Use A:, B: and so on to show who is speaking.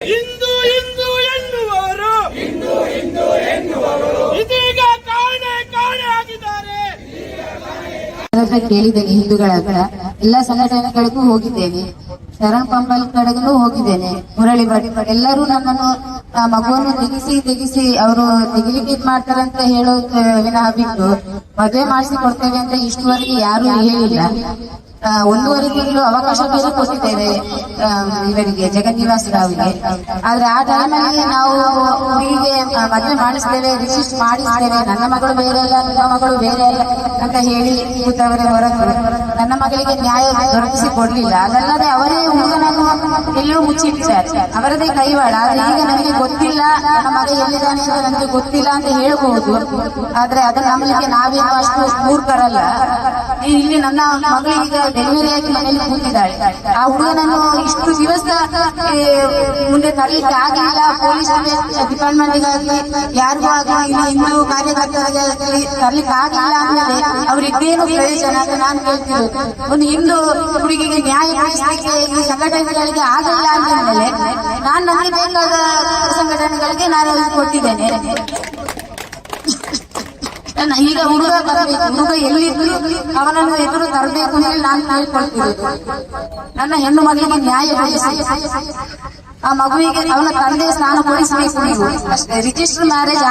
A: ಇಂದು ಇಂದು ಎನ್ನುವರು. ಇದೀಗ ಕಾಣೆ ಕಾಣೆ ಆಗಿದ್ದಾರೆ.
B: ಕೇಳಿದ್ದೇನೆ ಹಿಂದೂಗಳ ಎಲ್ಲ ಎಲ್ಲಾ ಸಂಘಟನೆಗಳಿಗೂ ಹೋಗಿದ್ದೇನೆ. ಶರಣ್ ಪಂಬಲ್ ಕಡೆಗೂ ಹೋಗಿದ್ದೇನೆ. ಮುರಳಿ ಬಡಿ ಎಲ್ಲರೂ ನಮ್ಮನ್ನು ಆ ಮಗುವನ್ನು ತೆಗಿಸಿ ತೆಗಿಸಿ ಅವರು ತೆಗಿಲಿಕ್ಕೆ ಇದ್ ಮಾಡ್ತಾರಂತ ಹೇಳೋ ವಿನಃ ಬಿಟ್ಟು ಮದುವೆ ಮಾಡಿಸಿ ಕೊಡ್ತೇವೆ ಅಂತ ಇಷ್ಟುವರೆಗೆ ಯಾರು ಹೇಳಿಲ್ಲ. ಒಂದೂವರೆ ತಿಂಗಳು ಅವಕಾಶ ಬೇರೆ ಆ, ಇವರಿಗೆ ಜಗನ್ನಿವಾಸ ರಾವ್ಗೆ ಆದ್ರೆ ಆ ಟೈಮಲ್ಲಿ ನಾವು ಹುಡುಗಿಗೆ ಮದುವೆ ಮಾಡಿಸ್ತೇವೆ ರಿಜಿಸ್ಟರ್ ಮಾಡಿಸ್ತೇವೆ ನನ್ನ ಮಗಳು ಬೇರೆ ಅಲ್ಲ ನನ್ನ ಮಗಳು ಬೇರೆ ಅಲ್ಲ ಅಂತ ಹೇಳಿ ಕೂತವರೇ ಹೊರತು ನನ್ನ ಮಗಳಿಗೆ ನ್ಯಾಯ ದೊರಕಿಸಿ ಕೊಡ್ಲಿಲ್ಲ. ಅದಲ್ಲದೆ ಅವರೇ ಹುಡುಗನನ್ನು ಎಲ್ಲೋ ಮುಚ್ಚಿಟ್ಟಿದ್ದಾರೆ. ಅವರದೇ ಕೈವಾಡ. ಆದ್ರೆ ಈಗ ನನಗೆ ಗೊತ್ತಿಲ್ಲ ನನ್ನ ಮಗ ಎಲ್ಲಿದ್ದಾನೆ ಅಂತ ನನಗೆ ಗೊತ್ತಿಲ್ಲ ಅಂತ ಹೇಳ್ಬಹುದು. ಆದ್ರೆ ಅದನ್ನ ನಂಬಲಿಕ್ಕೆ ನಾವೇನು ಅಷ್ಟು ಮೂರ್ಖರಲ್ಲ. ಇಲ್ಲಿ ನನ್ನ ಮಗಳಿಗೆ, ಡೆಲಿವರಿ ಆಗಿ ಮನೆಯಲ್ಲಿ ಕೂತಿದ್ದಾಳೆ. ಆ ಹುಡುಗನನ್ನು ಇಷ್ಟು ದಿವಸ ಮುಂದೆ ತರಲಿಕ್ಕೆ ಆಗಲಿಲ್ಲ ಪೊಲೀಸ್ ಡಿಪಾರ್ಟ್ಮೆಂಟ್ಗಾಗಿ ಯಾರಿಗೂ ಆಗಲಿ ಇನ್ನೂ ಕಾರ್ಯಕರ್ತರಿಗೆ ತರಲಿಕ್ಕೆ ಆಗಿಲ್ಲ ಅಂದ್ರೆ ಅವ್ರಿದ್ದೇನು ಪ್ರಯೋಜನ ಅಂತ ನಾನು ಕೇಳ್ತಿರೋದು ಒಂದು ಹಿಂದೂ ಹುಡುಗಿಗೆ ನ್ಯಾಯ ಈ ಸಂಘಟನೆಗಳಿಗೆ ಆಗಲ್ಲ ಅಂದ್ಮೇಲೆ ನಾನು ನನಗೆ ಬೇಕಾದ ಸಂಘಟನೆಗಳಿಗೆ ನಾನು ಕೊಟ್ಟಿದ್ದೇನೆ. ನನ್ನ ಈಗ ಹುಡುಗ ಬರಬೇಕು ಹುಡುಗ ಎಲ್ಲಿದ್ರು ಅವನನ್ನು ಎದುರು ತರಬೇಕು ಹೇಳಿ ನಾನು ಕೇಳ್ಕೊಳ್ತೀನಿ. ನನ್ನ ಹೆಣ್ಣು ಮಗಳಿಗೆ ನ್ಯಾಯ ಆ ಮಗುವಿಗೆ ಅವನ ತಂದೆ ಸ್ನಾನ ಕೊಡಿಸಬೇಕು ನೀವು. ಅಷ್ಟೇ. Register marriage